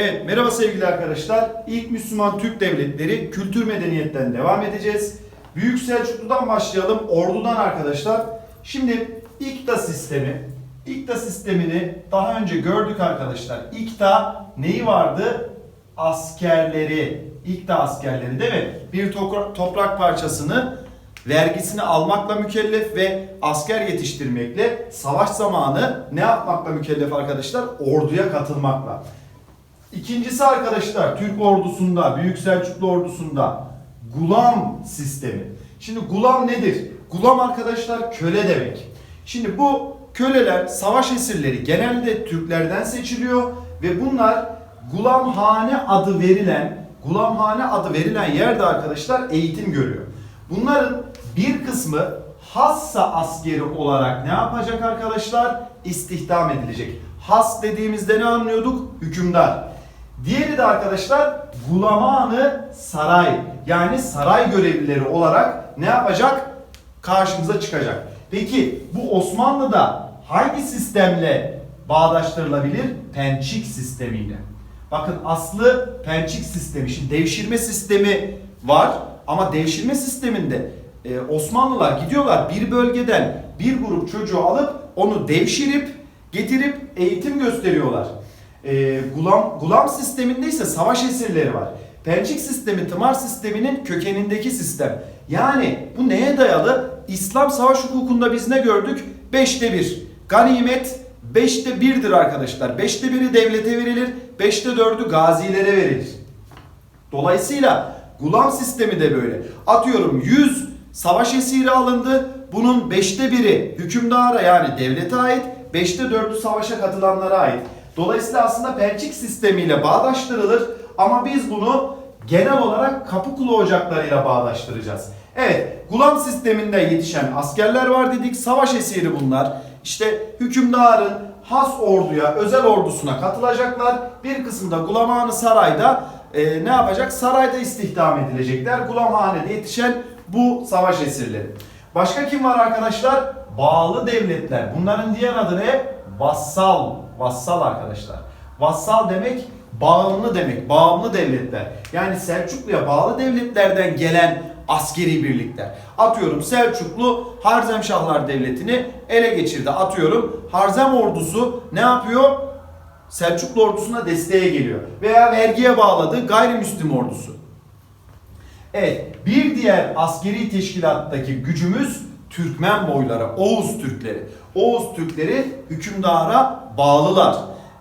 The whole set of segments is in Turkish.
Evet, merhaba sevgili arkadaşlar. İlk Müslüman Türk devletleri kültür medeniyetten devam edeceğiz. Büyük Selçuklu'dan başlayalım, Ordu'dan arkadaşlar. Şimdi İkta sistemi. İkta sistemini daha önce gördük arkadaşlar. İkta neyi vardı? Askerleri. İkta askerleri değil mi? Bir topra- toprak parçasını vergisini almakla mükellef ve asker yetiştirmekle savaş zamanı ne yapmakla mükellef arkadaşlar? Orduya katılmakla. İkincisi arkadaşlar Türk ordusunda, Büyük Selçuklu ordusunda gulam sistemi. Şimdi gulam nedir? Gulam arkadaşlar köle demek. Şimdi bu köleler, savaş esirleri genelde Türklerden seçiliyor ve bunlar gulamhane adı verilen, gulamhane adı verilen yerde arkadaşlar eğitim görüyor. Bunların bir kısmı hassa askeri olarak ne yapacak arkadaşlar? İstihdam edilecek. Has dediğimizde ne anlıyorduk? Hükümdar. Diğeri de arkadaşlar gulamanı saray yani saray görevlileri olarak ne yapacak? Karşımıza çıkacak. Peki bu Osmanlı'da hangi sistemle bağdaştırılabilir? Pençik sistemiyle. Bakın aslı pençik sistemi. Şimdi devşirme sistemi var ama devşirme sisteminde e, Osmanlılar gidiyorlar bir bölgeden bir grup çocuğu alıp onu devşirip getirip eğitim gösteriyorlar. E, gulam, gulam sisteminde ise savaş esirleri var. Pençik sistemi tımar sisteminin kökenindeki sistem. Yani bu neye dayalı? İslam savaş hukukunda biz ne gördük? Beşte bir. Ganimet beşte birdir arkadaşlar. Beşte biri devlete verilir. Beşte dördü gazilere verilir. Dolayısıyla gulam sistemi de böyle. Atıyorum 100 savaş esiri alındı. Bunun beşte biri hükümdara yani devlete ait. Beşte dördü savaşa katılanlara ait. Dolayısıyla aslında pençik sistemiyle bağdaştırılır. Ama biz bunu genel olarak kapı kulu ocaklarıyla bağdaştıracağız. Evet, gulam sisteminde yetişen askerler var dedik. Savaş esiri bunlar. İşte hükümdarın has orduya, özel ordusuna katılacaklar. Bir kısmı da Gulamhanı Saray'da e, ne yapacak? Sarayda istihdam edilecekler. Gulamhane'de yetişen bu savaş esirleri. Başka kim var arkadaşlar? Bağlı devletler. Bunların diğer adı ne? Vassal. Vassal arkadaşlar. Vassal demek bağımlı demek. Bağımlı devletler. Yani Selçuklu'ya bağlı devletlerden gelen askeri birlikler. Atıyorum Selçuklu Harzemşahlar Devleti'ni ele geçirdi. Atıyorum Harzem ordusu ne yapıyor? Selçuklu ordusuna desteğe geliyor. Veya vergiye bağladığı gayrimüslim ordusu. Evet, bir diğer askeri teşkilattaki gücümüz Türkmen boyları, Oğuz Türkleri. Oğuz Türkleri hükümdara bağlılar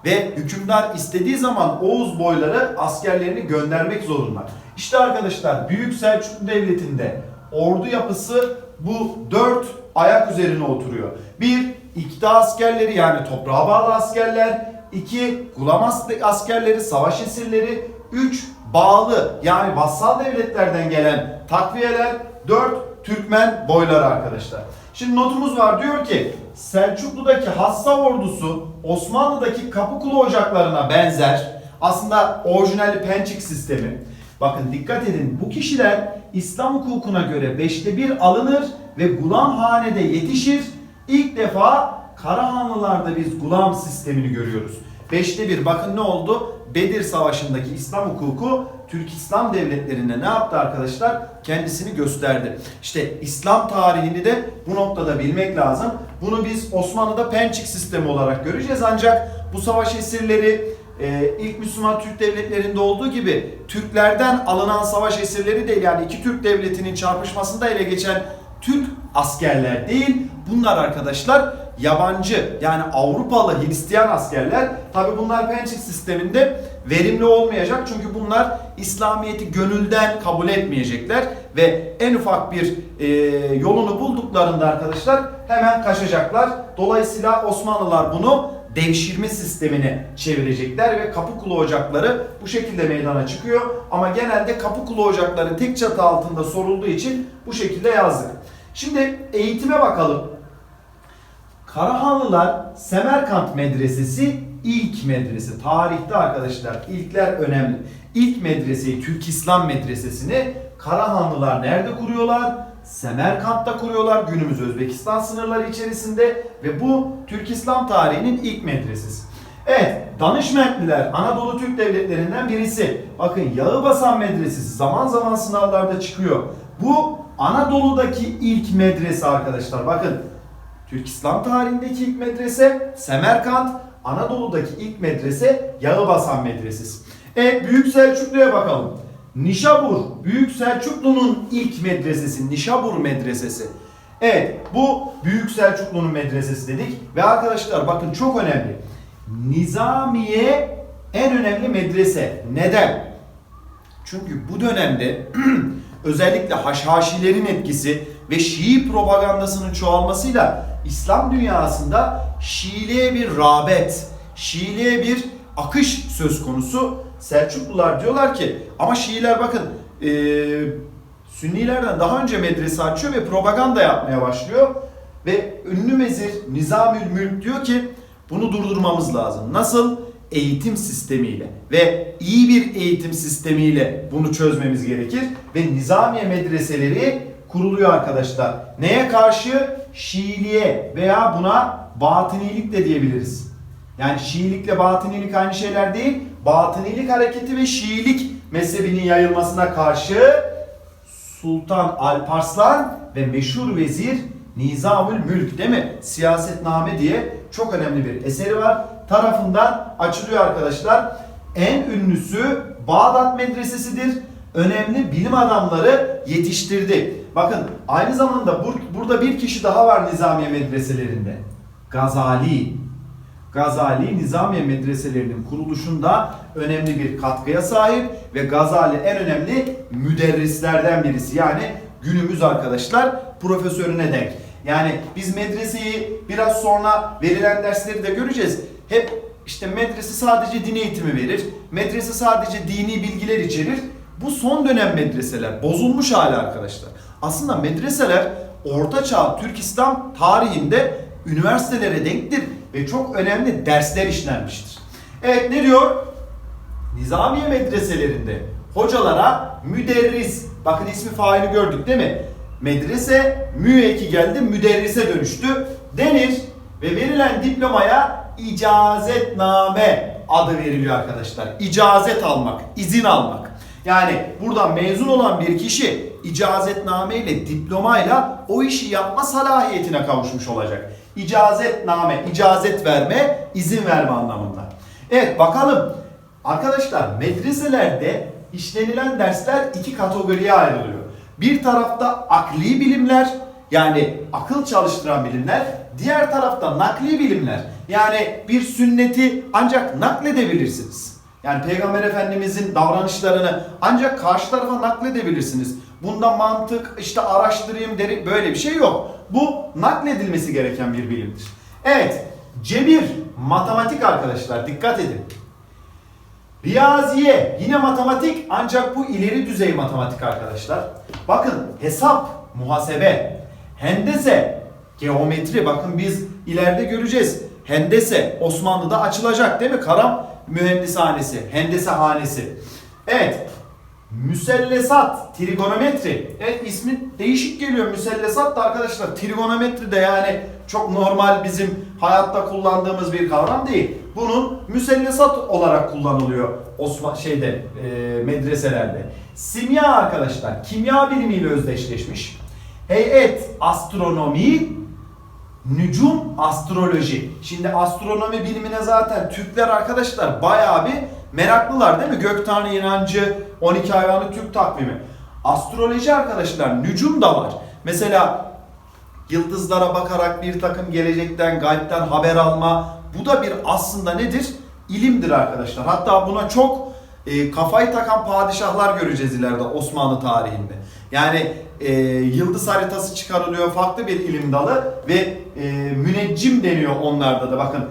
ve hükümdar istediği zaman Oğuz boyları askerlerini göndermek zorunda. İşte arkadaşlar Büyük Selçuklu Devleti'nde ordu yapısı bu dört ayak üzerine oturuyor. Bir, iktidar askerleri yani toprağa bağlı askerler. iki gulam as- askerleri, savaş esirleri. Üç, bağlı yani vassal devletlerden gelen takviyeler. Dört, Türkmen boyları arkadaşlar. Şimdi notumuz var diyor ki Selçuklu'daki Hassa ordusu Osmanlı'daki Kapıkulu ocaklarına benzer. Aslında orijinali Pençik sistemi. Bakın dikkat edin bu kişiler İslam hukukuna göre beşte bir alınır ve gulam hanede yetişir. İlk defa Karahanlılarda biz gulam sistemini görüyoruz. Beşte bir bakın ne oldu? Bedir Savaşı'ndaki İslam hukuku Türk İslam devletlerinde ne yaptı arkadaşlar? Kendisini gösterdi. İşte İslam tarihini de bu noktada bilmek lazım. Bunu biz Osmanlı'da Pençik sistemi olarak göreceğiz ancak bu savaş esirleri e, ilk Müslüman Türk devletlerinde olduğu gibi Türklerden alınan savaş esirleri değil yani iki Türk devletinin çarpışmasında ele geçen Türk askerler değil. Bunlar arkadaşlar yabancı yani Avrupalı Hristiyan askerler. Tabi bunlar Pençik sisteminde verimli olmayacak çünkü bunlar İslamiyet'i gönülden kabul etmeyecekler ve en ufak bir e, yolunu bulduklarında arkadaşlar hemen kaçacaklar. Dolayısıyla Osmanlılar bunu devşirme sistemine çevirecekler ve kapı kulu ocakları bu şekilde meydana çıkıyor. Ama genelde kapı kulu ocakları tek çatı altında sorulduğu için bu şekilde yazdık. Şimdi eğitime bakalım. Karahanlılar Semerkant Medresesi ilk medrese. Tarihte arkadaşlar ilkler önemli. İlk medreseyi Türk İslam Medresesi'ni Karahanlılar nerede kuruyorlar? Semerkant'ta kuruyorlar günümüz Özbekistan sınırları içerisinde ve bu Türk İslam tarihinin ilk medresesi. Evet Danışmentliler Anadolu Türk devletlerinden birisi. Bakın Yağıbasan Medresesi zaman zaman sınavlarda çıkıyor. Bu Anadolu'daki ilk medrese arkadaşlar. Bakın Türk İslam tarihindeki ilk medrese Semerkant, Anadolu'daki ilk medrese Yağıbasan Medresesi. Evet Büyük Selçuklu'ya bakalım. Nişabur, Büyük Selçuklu'nun ilk medresesi, Nişabur Medresesi. Evet, bu Büyük Selçuklu'nun medresesi dedik ve arkadaşlar bakın çok önemli. Nizamiye en önemli medrese. Neden? Çünkü bu dönemde özellikle Haşhaşilerin etkisi ve Şii propagandasının çoğalmasıyla İslam dünyasında Şiiliğe bir rağbet, Şiiliğe bir akış söz konusu. Selçuklular diyorlar ki ama Şiiler bakın eee Sünnilerden daha önce medrese açıyor ve propaganda yapmaya başlıyor. Ve ünlü mezir Nizamül Mülk diyor ki bunu durdurmamız lazım. Nasıl? Eğitim sistemiyle ve iyi bir eğitim sistemiyle bunu çözmemiz gerekir. Ve Nizamiye medreseleri kuruluyor arkadaşlar. Neye karşı? Şiiliğe veya buna batınilik de diyebiliriz. Yani Şiilikle batınilik aynı şeyler değil. Batınilik hareketi ve Şiilik mezhebinin yayılmasına karşı Sultan Alparslan ve meşhur vezir Nizamül Mülk değil mi? Siyasetname diye çok önemli bir eseri var. Tarafından açılıyor arkadaşlar. En ünlüsü Bağdat Medresesi'dir. Önemli bilim adamları yetiştirdi. Bakın aynı zamanda bur- burada bir kişi daha var Nizamiye medreselerinde. Gazali. Gazali Nizamiye medreselerinin kuruluşunda önemli bir katkıya sahip ve Gazali en önemli müderrislerden birisi. Yani günümüz arkadaşlar profesörüne denk. Yani biz medreseyi biraz sonra verilen dersleri de göreceğiz. Hep işte medrese sadece din eğitimi verir. Medrese sadece dini bilgiler içerir. Bu son dönem medreseler bozulmuş hali arkadaşlar. Aslında medreseler Orta Çağ Türk İslam tarihinde üniversitelere denktir ve çok önemli dersler işlenmiştir. Evet ne diyor? Nizamiye medreselerinde hocalara müderris, bakın ismi faili gördük değil mi? Medrese mü eki geldi müderrise dönüştü denir ve verilen diplomaya icazetname adı veriliyor arkadaşlar. İcazet almak, izin almak. Yani buradan mezun olan bir kişi icazetname ile diplomayla o işi yapma salahiyetine kavuşmuş olacak. İcazetname, icazet verme, izin verme anlamında. Evet bakalım arkadaşlar medreselerde işlenilen dersler iki kategoriye ayrılıyor. Bir tarafta akli bilimler yani akıl çalıştıran bilimler, diğer tarafta nakli bilimler. Yani bir sünneti ancak nakledebilirsiniz. Yani Peygamber Efendimizin davranışlarını ancak karşı tarafa nakledebilirsiniz. Bunda mantık, işte araştırayım derim böyle bir şey yok. Bu nakledilmesi gereken bir bilimdir. Evet, cebir, matematik arkadaşlar dikkat edin. Riyaziye yine matematik ancak bu ileri düzey matematik arkadaşlar. Bakın hesap, muhasebe, hendese, geometri bakın biz ileride göreceğiz. Hendese Osmanlı'da açılacak değil mi? Karam mühendishanesi, hendese hanesi. Evet. Müsellesat, trigonometri. Evet ismi değişik geliyor. Müsellesat da arkadaşlar trigonometri de yani çok normal bizim hayatta kullandığımız bir kavram değil. Bunun müsellesat olarak kullanılıyor Osman şeyde e, medreselerde. Simya arkadaşlar kimya bilimiyle özdeşleşmiş. Heyet astronomi, nücum astroloji. Şimdi astronomi bilimine zaten Türkler arkadaşlar bayağı bir meraklılar değil mi? Gök tanrı inancı, 12 hayvanlı Türk takvimi. Astroloji arkadaşlar nücum da var. Mesela yıldızlara bakarak bir takım gelecekten, gaybden haber alma. Bu da bir aslında nedir? İlimdir arkadaşlar. Hatta buna çok e, kafayı takan padişahlar göreceğiz ileride Osmanlı tarihinde. Yani e, yıldız haritası çıkarılıyor farklı bir ilim dalı ve e, müneccim deniyor onlarda da bakın.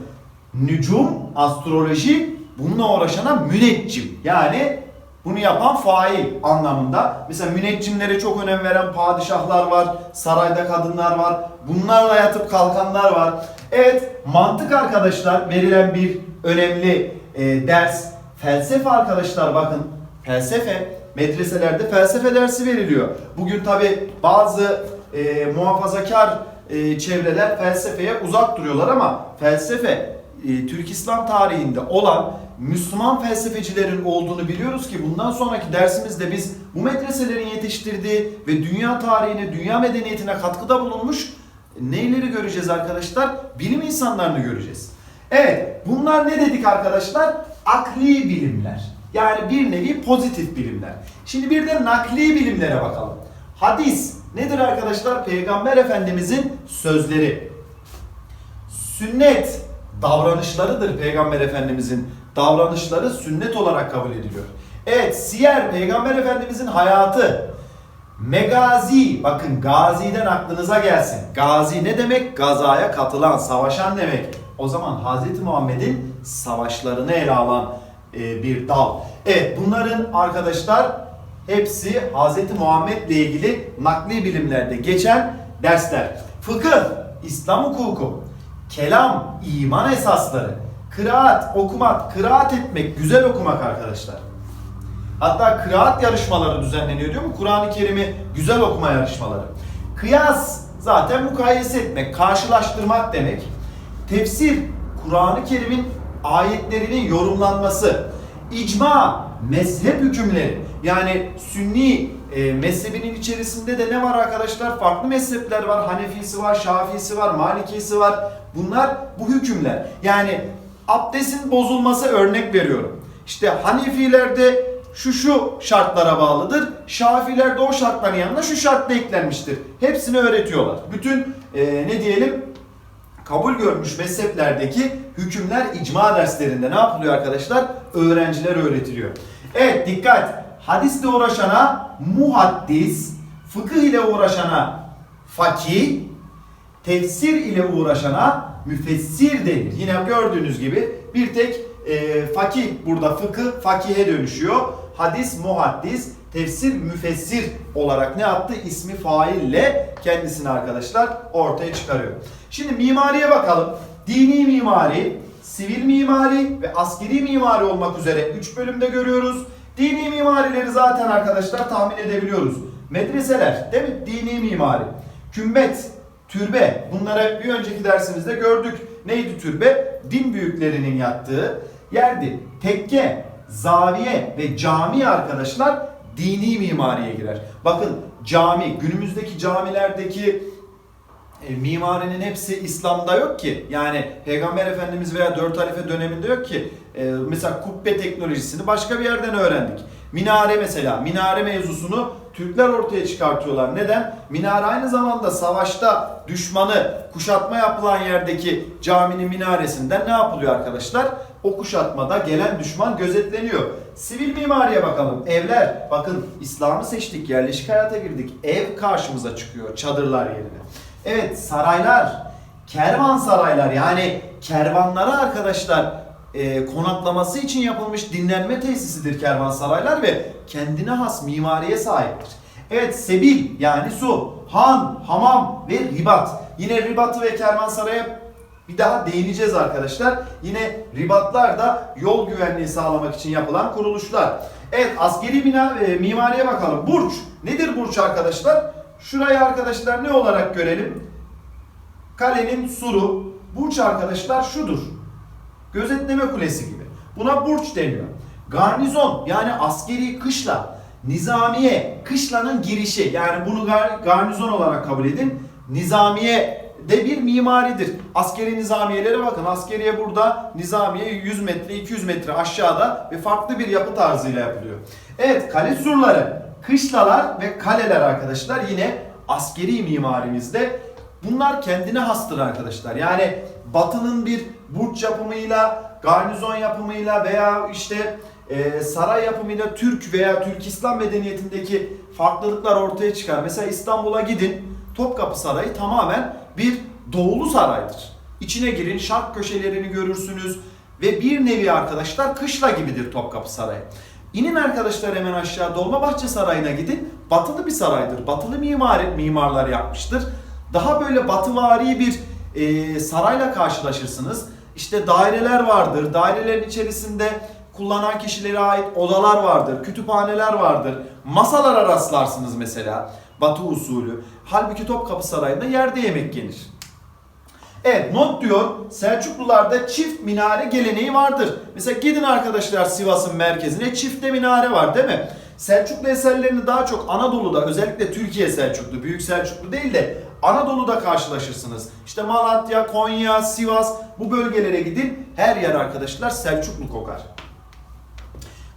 Nücum, astroloji bununla uğraşana müneccim. Yani bunu yapan fail anlamında. Mesela müneccimlere çok önem veren padişahlar var, sarayda kadınlar var. Bunlarla yatıp kalkanlar var. Evet, mantık arkadaşlar verilen bir önemli e, ders. Felsefe arkadaşlar bakın. Felsefe medreselerde felsefe dersi veriliyor. Bugün tabi bazı e, muhafazakar e, çevreler felsefeye uzak duruyorlar ama felsefe e, Türk İslam tarihinde olan Müslüman felsefecilerin olduğunu biliyoruz ki bundan sonraki dersimizde biz bu medreselerin yetiştirdiği ve dünya tarihine, dünya medeniyetine katkıda bulunmuş neyleri göreceğiz arkadaşlar? Bilim insanlarını göreceğiz. Evet, bunlar ne dedik arkadaşlar? Akli bilimler. Yani bir nevi pozitif bilimler. Şimdi bir de nakli bilimlere bakalım. Hadis nedir arkadaşlar? Peygamber Efendimizin sözleri. Sünnet davranışlarıdır Peygamber Efendimizin. Davranışları sünnet olarak kabul ediliyor. Evet, siyer Peygamber Efendimizin hayatı. Megazi, bakın gaziden aklınıza gelsin. Gazi ne demek? Gazaya katılan, savaşan demek. O zaman Hz. Muhammed'in savaşlarını ele alan e, bir dal. Evet, bunların arkadaşlar hepsi Hz. Muhammed'le ilgili nakli bilimlerde geçen dersler. Fıkıh, İslam hukuku, kelam, iman esasları, kıraat, okumak, kıraat etmek, güzel okumak arkadaşlar. Hatta kıraat yarışmaları düzenleniyor diyor mu? Kur'an-ı Kerim'i güzel okuma yarışmaları. Kıyas zaten mukayese etmek, karşılaştırmak demek. Tefsir, Kur'an-ı Kerim'in ayetlerinin yorumlanması. İcma, mezhep hükümleri. Yani Sünni e, mezhebinin içerisinde de ne var arkadaşlar? Farklı mezhepler var. Hanefisi var, Şafisi var, Malikisi var. Bunlar bu hükümler. Yani abdestin bozulması örnek veriyorum. İşte Hanefilerde şu şu şartlara bağlıdır. Şafilerde o şartların yanına şu şart da eklenmiştir. Hepsini öğretiyorlar. Bütün e, ne diyelim kabul görmüş mezheplerdeki hükümler icma derslerinde ne yapılıyor arkadaşlar? Öğrenciler öğretiliyor. Evet dikkat. Hadisle uğraşana muhaddis, fıkıh ile uğraşana fakih, tefsir ile uğraşana müfessir denir. Yine gördüğünüz gibi bir tek e, fakih burada fıkıh fakihe dönüşüyor. Hadis muhaddis, tefsir müfessir olarak ne yaptı? İsmi faille kendisini arkadaşlar ortaya çıkarıyor. Şimdi mimariye bakalım. Dini mimari, sivil mimari ve askeri mimari olmak üzere 3 bölümde görüyoruz. Dini mimarileri zaten arkadaşlar tahmin edebiliyoruz. Medreseler, değil mi? Dini mimari. Kümbet, türbe. Bunları bir önceki dersimizde gördük. Neydi türbe? Din büyüklerinin yattığı yerdi. Tekke, zaviye ve cami arkadaşlar dini mimariye girer. Bakın cami, günümüzdeki camilerdeki e, mimarinin hepsi İslam'da yok ki. Yani Peygamber Efendimiz veya dört halife döneminde yok ki. E, mesela kubbe teknolojisini başka bir yerden öğrendik. Minare mesela, minare mevzusunu Türkler ortaya çıkartıyorlar. Neden? Minare aynı zamanda savaşta düşmanı kuşatma yapılan yerdeki caminin minaresinden ne yapılıyor arkadaşlar? O kuşatmada gelen düşman gözetleniyor. Sivil mimariye bakalım. Evler. Bakın İslam'ı seçtik, yerleşik hayata girdik. Ev karşımıza çıkıyor çadırlar yerine. Evet saraylar, kervansaraylar yani kervanlara arkadaşlar e, konaklaması için yapılmış dinlenme tesisidir kervansaraylar ve kendine has mimariye sahiptir. Evet sebil yani su, han, hamam ve ribat. Yine ribatı ve kervansaraya bir daha değineceğiz arkadaşlar. Yine ribatlar da yol güvenliği sağlamak için yapılan kuruluşlar. Evet askeri bina e, mimariye bakalım. Burç. Nedir burç arkadaşlar? Şurayı arkadaşlar ne olarak görelim? Kalenin suru. Burç arkadaşlar şudur. Gözetleme kulesi gibi. Buna burç deniyor. Garnizon yani askeri kışla. Nizamiye kışlanın girişi. Yani bunu gar- garnizon olarak kabul edin. Nizamiye de bir mimaridir. Askeri nizamiyelere bakın. Askeriye burada nizamiye 100 metre 200 metre aşağıda ve farklı bir yapı tarzıyla yapılıyor. Evet kale surları, kışlalar ve kaleler arkadaşlar yine askeri mimarimizde bunlar kendine hastır arkadaşlar. Yani batının bir burç yapımıyla, garnizon yapımıyla veya işte e, saray yapımıyla Türk veya Türk İslam medeniyetindeki farklılıklar ortaya çıkar. Mesela İstanbul'a gidin. Topkapı Sarayı tamamen bir doğulu saraydır. İçine girin, şark köşelerini görürsünüz ve bir nevi arkadaşlar kışla gibidir Topkapı Sarayı. İnin arkadaşlar hemen aşağı Dolmabahçe Sarayı'na gidin. Batılı bir saraydır. Batılı mimar mimarlar yapmıştır. Daha böyle batıvari bir e, sarayla karşılaşırsınız. İşte daireler vardır. Dairelerin içerisinde kullanan kişilere ait odalar vardır. Kütüphaneler vardır. Masalara rastlarsınız mesela. Batı usulü. Halbuki Topkapı Sarayı'nda yerde yemek yenir. Evet not diyor Selçuklularda çift minare geleneği vardır. Mesela gidin arkadaşlar Sivas'ın merkezine çifte minare var değil mi? Selçuklu eserlerini daha çok Anadolu'da özellikle Türkiye Selçuklu, Büyük Selçuklu değil de Anadolu'da karşılaşırsınız. İşte Malatya, Konya, Sivas bu bölgelere gidin her yer arkadaşlar Selçuklu kokar.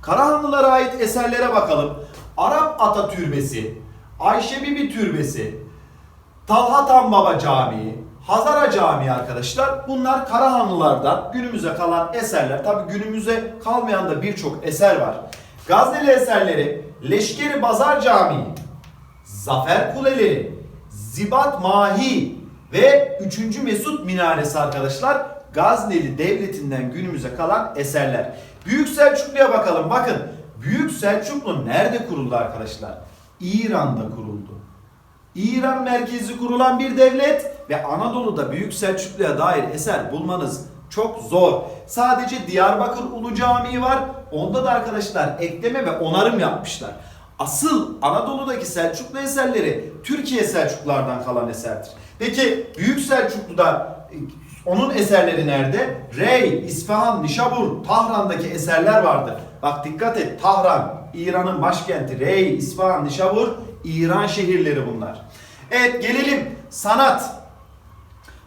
Karahanlılara ait eserlere bakalım. Arap Ata Türbesi, Ayşe Bibi Türbesi, Talha Han Baba Camii, Hazara Camii arkadaşlar. Bunlar Karahanlılardan günümüze kalan eserler. Tabi günümüze kalmayan da birçok eser var. Gazneli eserleri Leşkeri Bazar Camii, Zafer Kuleleri, Zibat Mahi ve 3. Mesut Minaresi arkadaşlar. Gazneli Devleti'nden günümüze kalan eserler. Büyük Selçuklu'ya bakalım. Bakın Büyük Selçuklu nerede kuruldu arkadaşlar? İran'da kuruldu. İran merkezi kurulan bir devlet ve Anadolu'da Büyük Selçuklu'ya dair eser bulmanız çok zor. Sadece Diyarbakır Ulu Camii var. Onda da arkadaşlar ekleme ve onarım yapmışlar. Asıl Anadolu'daki Selçuklu eserleri Türkiye Selçuklulardan kalan eserdir. Peki Büyük Selçuklu'da onun eserleri nerede? Rey, İsfahan, Nişabur, Tahran'daki eserler vardır. Bak dikkat et Tahran, İran'ın başkenti. Rey, İsfahan, Nişabur, İran şehirleri bunlar. Evet gelelim sanat.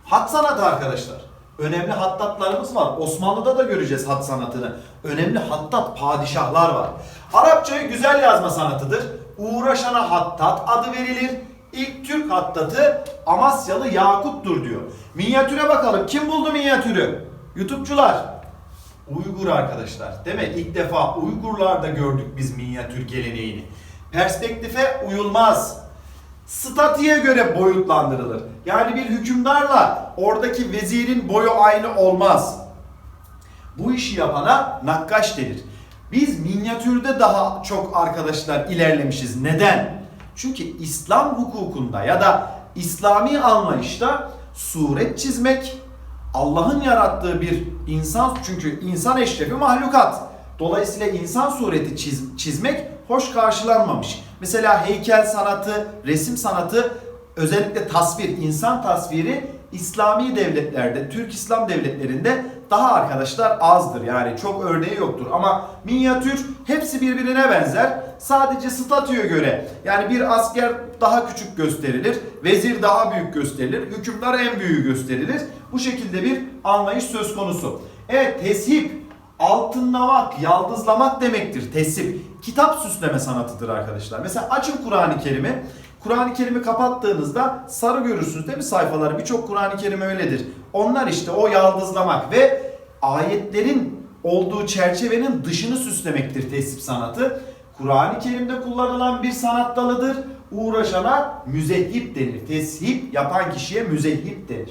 Hat sanatı arkadaşlar. Önemli hattatlarımız var. Osmanlı'da da göreceğiz hat sanatını. Önemli hattat padişahlar var. Arapçayı güzel yazma sanatıdır. Uğraşana hattat adı verilir. İlk Türk hattatı Amasyalı Yakut'tur diyor. Minyatüre bakalım. Kim buldu minyatürü? YouTube'cular. Uygur arkadaşlar. Değil mi? İlk defa Uygurlarda gördük biz minyatür geleneğini. Perspektife uyulmaz. Statüye göre boyutlandırılır. Yani bir hükümdarla oradaki vezirin boyu aynı olmaz. Bu işi yapana nakkaş denir. Biz minyatürde daha çok arkadaşlar ilerlemişiz. Neden? Çünkü İslam hukukunda ya da İslami anlayışta suret çizmek Allah'ın yarattığı bir insan çünkü insan eşrefi mahlukat. Dolayısıyla insan sureti çiz- çizmek hoş karşılanmamış. Mesela heykel sanatı, resim sanatı özellikle tasvir, insan tasviri İslami devletlerde, Türk İslam devletlerinde daha arkadaşlar azdır. Yani çok örneği yoktur. Ama minyatür hepsi birbirine benzer. Sadece statüye göre yani bir asker daha küçük gösterilir, vezir daha büyük gösterilir, hükümdar en büyüğü gösterilir. Bu şekilde bir anlayış söz konusu. Evet teship altınlamak, yaldızlamak demektir tesip. Kitap süsleme sanatıdır arkadaşlar. Mesela açın Kur'an-ı Kerim'i. Kur'an-ı Kerim'i kapattığınızda sarı görürsünüz değil mi sayfaları? Birçok Kur'an-ı Kerim öyledir. Onlar işte o yaldızlamak ve ayetlerin olduğu çerçevenin dışını süslemektir tesip sanatı. Kur'an-ı Kerim'de kullanılan bir sanat dalıdır. Uğraşana müzehip denir. Teship yapan kişiye müzehip denir.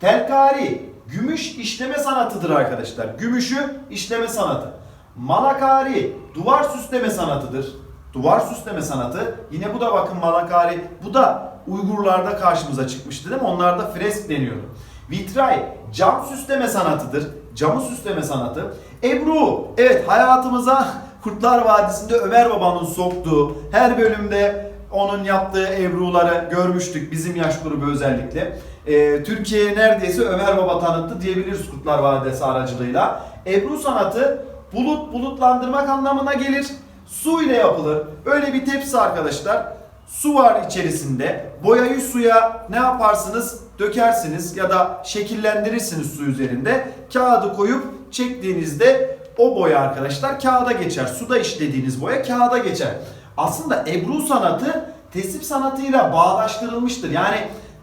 Telkari, gümüş işleme sanatıdır arkadaşlar. Gümüşü işleme sanatı. Malakari, duvar süsleme sanatıdır. Duvar süsleme sanatı. Yine bu da bakın malakari. Bu da Uygurlarda karşımıza çıkmıştı değil mi? Onlarda fresk deniyordu. Vitray, cam süsleme sanatıdır. Camı süsleme sanatı. Ebru, evet hayatımıza Kurtlar Vadisi'nde Ömer Baba'nın soktuğu, her bölümde onun yaptığı ebruları görmüştük bizim yaş grubu özellikle. Ee, Türkiye'ye neredeyse Ömer Baba tanıttı diyebiliriz Kurtlar Vadisi aracılığıyla. Ebru sanatı bulut bulutlandırmak anlamına gelir. Su ile yapılır. Öyle bir tepsi arkadaşlar. Su var içerisinde. Boyayı suya ne yaparsınız? Dökersiniz ya da şekillendirirsiniz su üzerinde. Kağıdı koyup çektiğinizde o boya arkadaşlar kağıda geçer. Suda işlediğiniz boya kağıda geçer. Aslında Ebru sanatı tesip sanatıyla bağdaştırılmıştır. Yani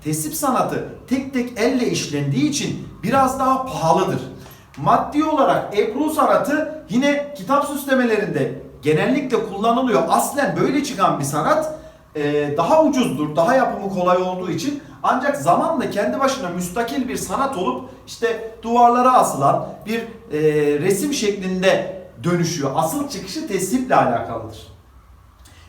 tesip sanatı tek tek elle işlendiği için biraz daha pahalıdır. Maddi olarak Ebru sanatı yine kitap süslemelerinde genellikle kullanılıyor. Aslen böyle çıkan bir sanat e, daha ucuzdur, daha yapımı kolay olduğu için ancak zamanla kendi başına müstakil bir sanat olup işte duvarlara asılan bir e, resim şeklinde dönüşüyor. Asıl çıkışı tesiple alakalıdır.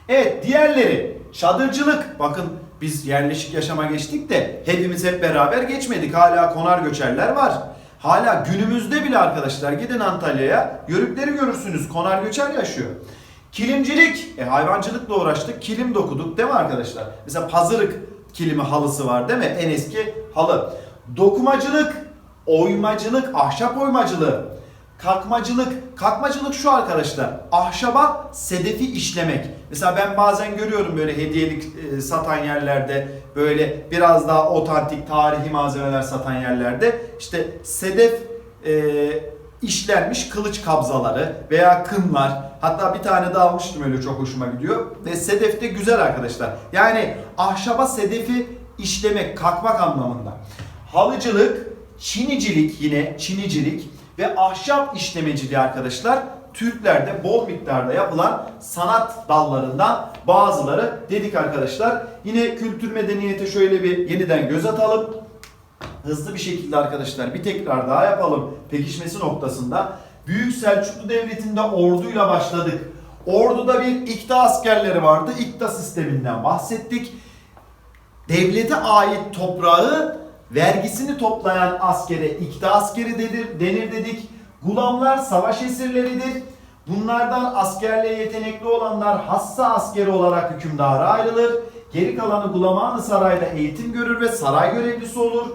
Evet diğerleri çadırcılık. Bakın biz yerleşik yaşama geçtik de hepimiz hep beraber geçmedik. Hala konar göçerler var. Hala günümüzde bile arkadaşlar gidin Antalya'ya yörükleri görürsünüz. Konar göçer yaşıyor. Kilimcilik. E, hayvancılıkla uğraştık. Kilim dokuduk değil mi arkadaşlar? Mesela pazırık kilimi halısı var değil mi? En eski halı. Dokumacılık, oymacılık, ahşap oymacılığı, kakmacılık. Kakmacılık şu arkadaşlar. Ahşaba sedefi işlemek. Mesela ben bazen görüyorum böyle hediyelik e, satan yerlerde böyle biraz daha otantik tarihi malzemeler satan yerlerde işte sedef e, işlenmiş kılıç kabzaları veya kınlar. Hatta bir tane daha almıştım öyle çok hoşuma gidiyor. Ve sedef de güzel arkadaşlar. Yani ahşaba sedefi işlemek, kakmak anlamında. Halıcılık, çinicilik yine çinicilik ve ahşap işlemeciliği arkadaşlar Türklerde bol miktarda yapılan sanat dallarından bazıları dedik arkadaşlar. Yine kültür medeniyete şöyle bir yeniden göz atalım. Hızlı bir şekilde arkadaşlar bir tekrar daha yapalım pekişmesi noktasında. Büyük Selçuklu Devleti'nde orduyla başladık. Orduda bir ikta askerleri vardı. İkta sisteminden bahsettik. Devlete ait toprağı vergisini toplayan askere ikta askeri dedir, denir dedik. Gulamlar savaş esirleridir. Bunlardan askerliğe yetenekli olanlar hassa askeri olarak hükümdara ayrılır. Geri kalanı Gulamanı Saray'da eğitim görür ve saray görevlisi olur.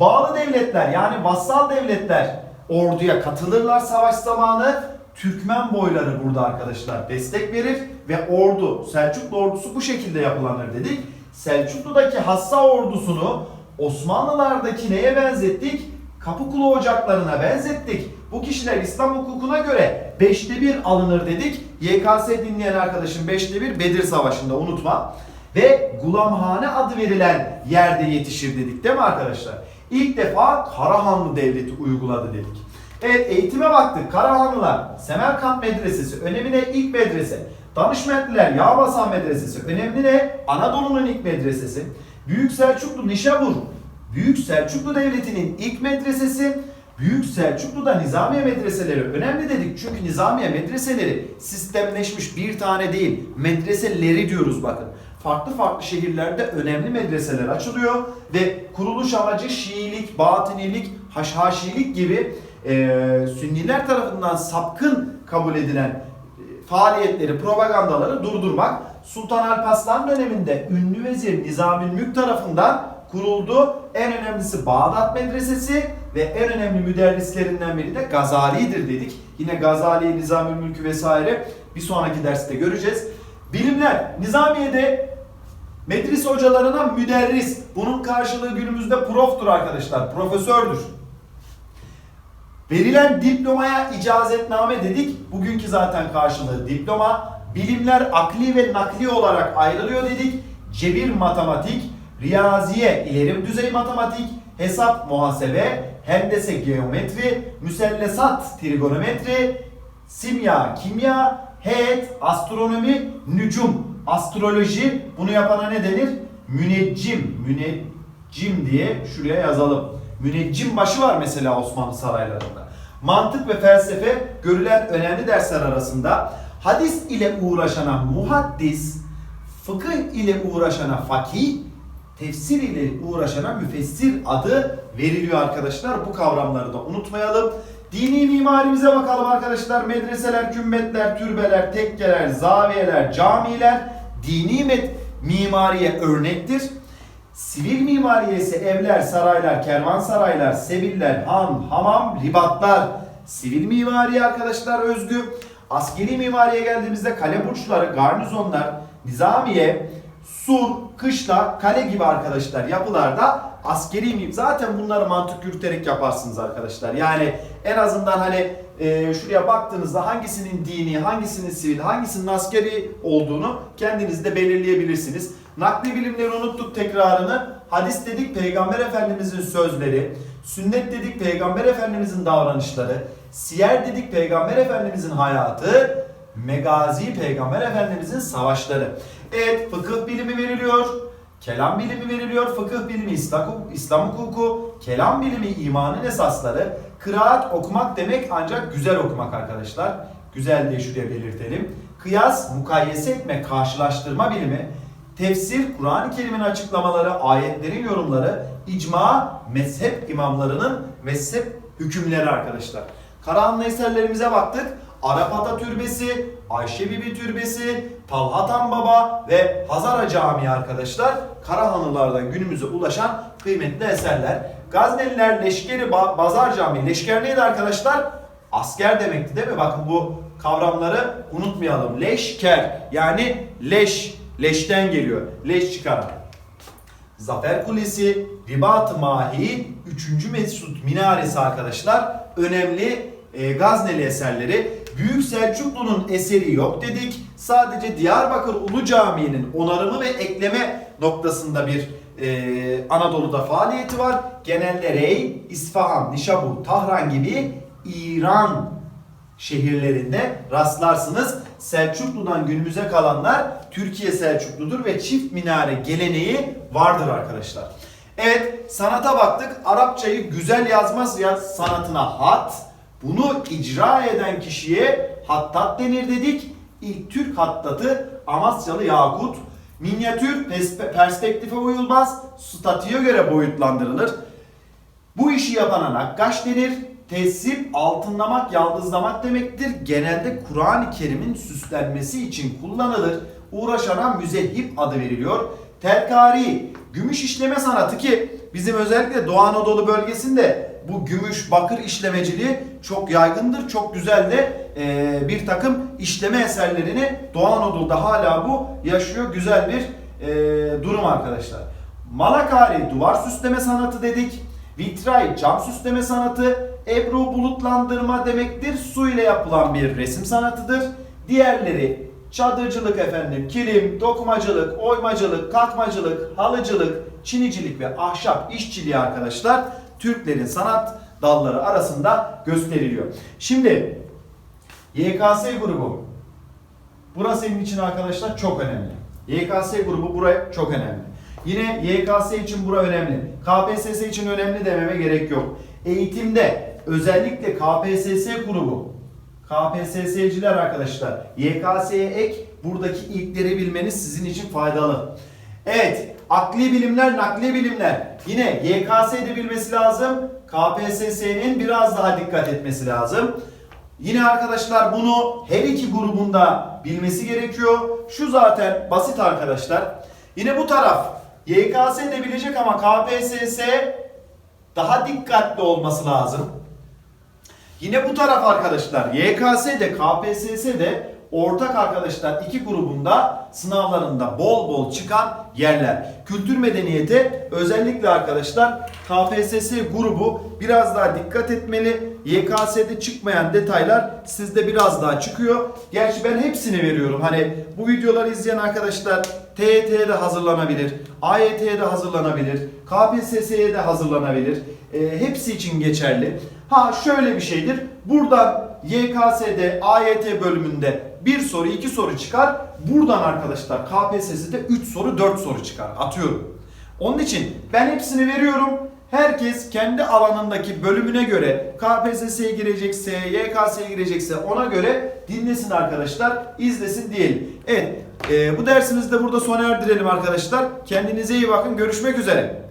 Bağlı devletler yani vassal devletler orduya katılırlar savaş zamanı. Türkmen boyları burada arkadaşlar destek verir ve ordu Selçuklu ordusu bu şekilde yapılanır dedik. Selçuklu'daki hassa ordusunu Osmanlılardaki neye benzettik? Kapıkulu ocaklarına benzettik. Bu kişiler İslam hukukuna göre 5'te 1 alınır dedik. YKS dinleyen arkadaşım 5'te 1 Bedir Savaşı'nda unutma. Ve Gulamhane adı verilen yerde yetişir dedik değil mi arkadaşlar? İlk defa Karahanlı Devleti uyguladı dedik. Evet eğitime baktık. Karahanlılar, Semerkant Medresesi, önemli ne? İlk medrese. Danışmentliler, Yağbasan Medresesi, önemli ne? Anadolu'nun ilk medresesi. Büyük Selçuklu Nişabur, Büyük Selçuklu Devleti'nin ilk medresesi. Büyük Selçuklu'da Nizamiye medreseleri önemli dedik. Çünkü Nizamiye medreseleri sistemleşmiş bir tane değil. Medreseleri diyoruz bakın. Farklı farklı şehirlerde önemli medreseler açılıyor ve kuruluş amacı Şiilik, Batınilik, Haşhaşilik gibi e, Sünniler tarafından sapkın kabul edilen faaliyetleri, propagandaları durdurmak Sultan Alparslan döneminde ünlü vezir Nizami Mülk tarafından kuruldu. En önemlisi Bağdat Medresesi ve en önemli müderrislerinden biri de Gazali'dir dedik. Yine Gazali, Nizami Mülkü vesaire bir sonraki derste göreceğiz. Bilimler, Nizamiye'de medrese hocalarına müderris. Bunun karşılığı günümüzde proftur arkadaşlar, profesördür. Verilen diplomaya icazetname dedik. Bugünkü zaten karşılığı diploma. Bilimler akli ve nakli olarak ayrılıyor dedik. Cebir matematik, riyaziye ileri düzey matematik, hesap muhasebe, hendese geometri, müsellesat trigonometri, simya kimya, heyet astronomi, nücum astroloji. Bunu yapana ne denir? Müneccim, müneccim diye şuraya yazalım. Müneccim başı var mesela Osmanlı saraylarında. Mantık ve felsefe görülen önemli dersler arasında hadis ile uğraşana muhaddis, fıkıh ile uğraşana fakih, tefsir ile uğraşana müfessir adı veriliyor arkadaşlar. Bu kavramları da unutmayalım. Dini mimarimize bakalım arkadaşlar. Medreseler, kümbetler, türbeler, tekkeler, zaviyeler, camiler dini met mimariye örnektir. Sivil mimariye ise evler, saraylar, kervansaraylar, seviller, han, hamam, ribatlar. Sivil mimariye arkadaşlar özgü. Askeri mimariye geldiğimizde kale burçları, garnizonlar, nizamiye, sur, kışla, kale gibi arkadaşlar yapılarda askeri mim. Zaten bunları mantık yürüterek yaparsınız arkadaşlar. Yani en azından hani e, şuraya baktığınızda hangisinin dini, hangisinin sivil, hangisinin askeri olduğunu kendiniz de belirleyebilirsiniz. Nakli bilimleri unuttuk tekrarını. Hadis dedik Peygamber Efendimizin sözleri, sünnet dedik Peygamber Efendimizin davranışları, siyer dedik Peygamber Efendimizin hayatı, megazi Peygamber Efendimizin savaşları. Evet fıkıh bilimi veriliyor. Kelam bilimi veriliyor, fıkıh bilimi İslam, hukuku, kelam bilimi imanın esasları, kıraat okumak demek ancak güzel okumak arkadaşlar. Güzel diye şuraya belirtelim. Kıyas, mukayyese etme, karşılaştırma bilimi, tefsir, Kur'an-ı Kerim'in açıklamaları, ayetlerin yorumları, icma, mezhep imamlarının mezhep hükümleri arkadaşlar. Karahanlı eserlerimize baktık. Arapata Türbesi, Ayşe Bibi Türbesi, Talhatan Baba ve Hazara Camii arkadaşlar Karahanlılardan günümüze ulaşan kıymetli eserler. Gazneliler Leşkeri Ba- Bazar Camii. Leşker neydi arkadaşlar? Asker demekti değil mi? Bakın bu kavramları unutmayalım. Leşker yani leş, leşten geliyor. Leş çıkaran. Zafer Kulesi, Ribat-ı Mahi, 3. Mesut Minaresi arkadaşlar önemli e, Gazneli eserleri. Büyük Selçuklu'nun eseri yok dedik. Sadece Diyarbakır Ulu Camii'nin onarımı ve ekleme noktasında bir e, Anadolu'da faaliyeti var. Genelde Rey, İsfahan, Nişabur, Tahran gibi İran şehirlerinde rastlarsınız. Selçuklu'dan günümüze kalanlar Türkiye Selçukludur ve çift minare geleneği vardır arkadaşlar. Evet sanata baktık. Arapçayı güzel yazmaz ya sanatına hat. Bunu icra eden kişiye hattat denir dedik. İlk Türk hattatı Amasyalı Yakut. Minyatür pers- perspektife uyulmaz. Statüye göre boyutlandırılır. Bu işi yapana nakkaş denir. Tesip, altınlamak, yaldızlamak demektir. Genelde Kur'an-ı Kerim'in süslenmesi için kullanılır. Uğraşana müzehip adı veriliyor. Telkari, gümüş işleme sanatı ki bizim özellikle Doğu Anadolu bölgesinde bu gümüş, bakır işlemeciliği çok yaygındır. Çok güzel de e, bir takım işleme eserlerini Doğu Anadolu'da hala bu yaşıyor. Güzel bir e, durum arkadaşlar. Malakari duvar süsleme sanatı dedik. Vitray cam süsleme sanatı, ebru bulutlandırma demektir. Su ile yapılan bir resim sanatıdır. Diğerleri çadırcılık efendim, kilim, dokumacılık, oymacılık, katmacılık, halıcılık, çinicilik ve ahşap işçiliği arkadaşlar Türklerin sanat dalları arasında gösteriliyor. Şimdi YKS grubu Burası senin için arkadaşlar çok önemli. YKS grubu buraya çok önemli. Yine YKS için bura önemli. KPSS için önemli dememe gerek yok. Eğitimde özellikle KPSS grubu, KPSS'ciler arkadaşlar YKS'ye ek buradaki ilkleri bilmeniz sizin için faydalı. Evet, akli bilimler, nakli bilimler. Yine YKS'de bilmesi lazım. KPSS'nin biraz daha dikkat etmesi lazım. Yine arkadaşlar bunu her iki grubunda bilmesi gerekiyor. Şu zaten basit arkadaşlar. Yine bu taraf YKS de bilecek ama KPSS daha dikkatli olması lazım. Yine bu taraf arkadaşlar YKS de KPSS de ortak arkadaşlar iki grubunda sınavlarında bol bol çıkan yerler. Kültür medeniyete özellikle arkadaşlar KPSS grubu biraz daha dikkat etmeli. YKS'de çıkmayan detaylar sizde biraz daha çıkıyor. Gerçi ben hepsini veriyorum. Hani bu videoları izleyen arkadaşlar TYT'ye de hazırlanabilir, AYT'ye de hazırlanabilir, KPSS'ye de hazırlanabilir. E, hepsi için geçerli. Ha şöyle bir şeydir. Buradan YKS'de, AYT bölümünde bir soru, iki soru çıkar. Buradan arkadaşlar KPSS'de 3 soru, 4 soru çıkar. Atıyorum. Onun için ben hepsini veriyorum. Herkes kendi alanındaki bölümüne göre KPSS'ye girecekse, YKS'ye girecekse ona göre dinlesin arkadaşlar, izlesin diyelim. Evet, e, bu dersimizde burada sona erdirelim arkadaşlar. Kendinize iyi bakın. Görüşmek üzere.